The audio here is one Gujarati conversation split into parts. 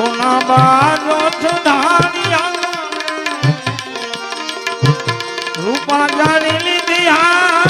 સોના બારો ધારિયા રૂપા જાણી લીધી હા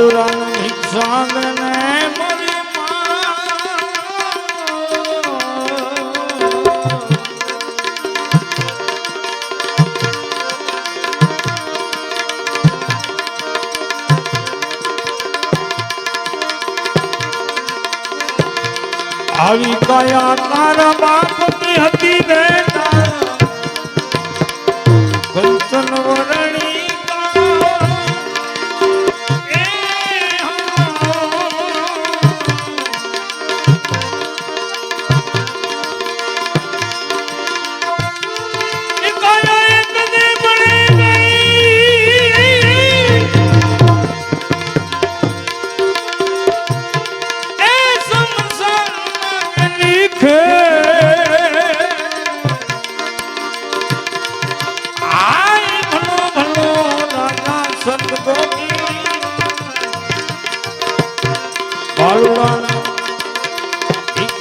મજુરન ભિક્ષાંગ ને આવી કયા તારા બાપ હતી ને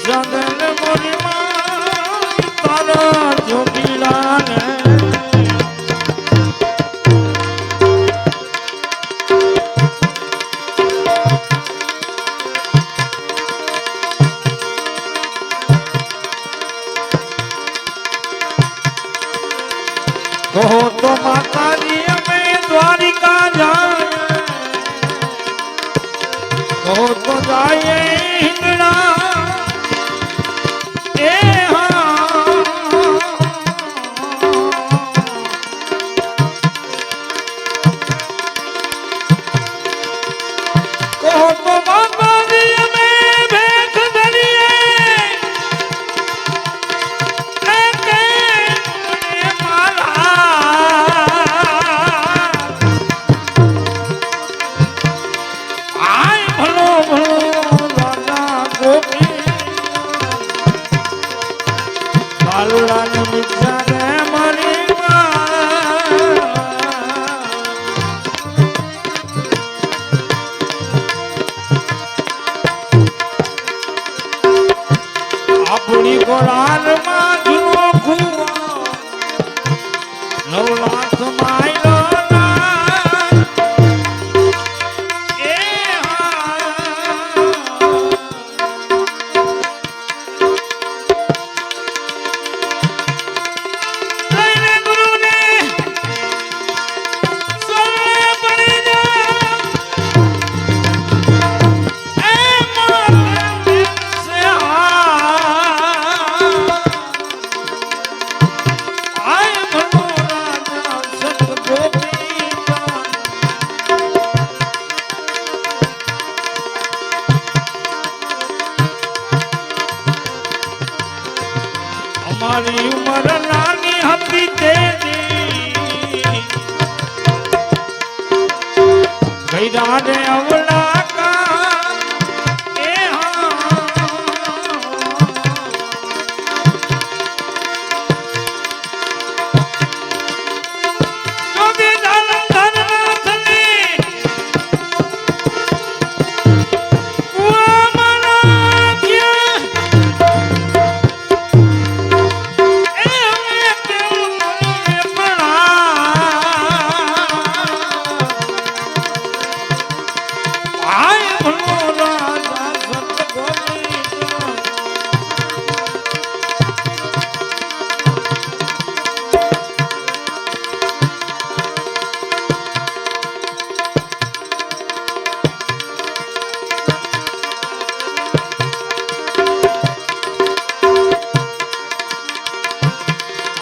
જગન મુરિમાં તારો જોગીલાને. કહો તો માતા મારી ઉંમર નાની હતી તેની. ગઈ રાડે અવળા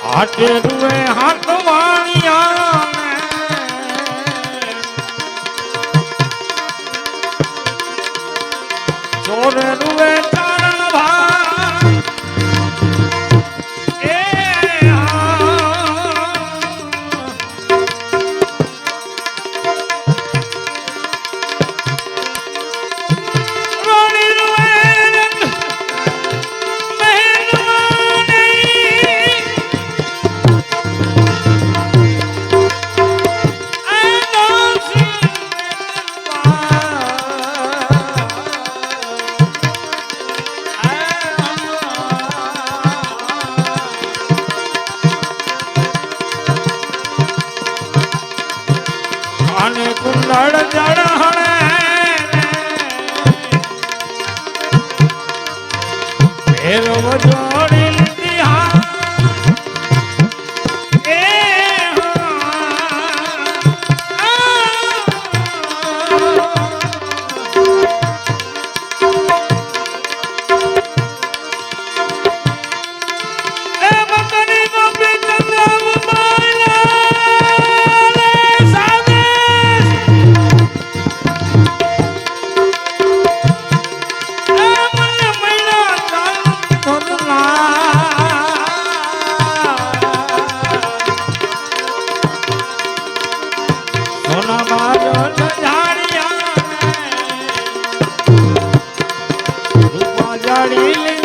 હાટે રૂએ હાથ કુંડળ જળ હણે ભેરવ જો Jorge.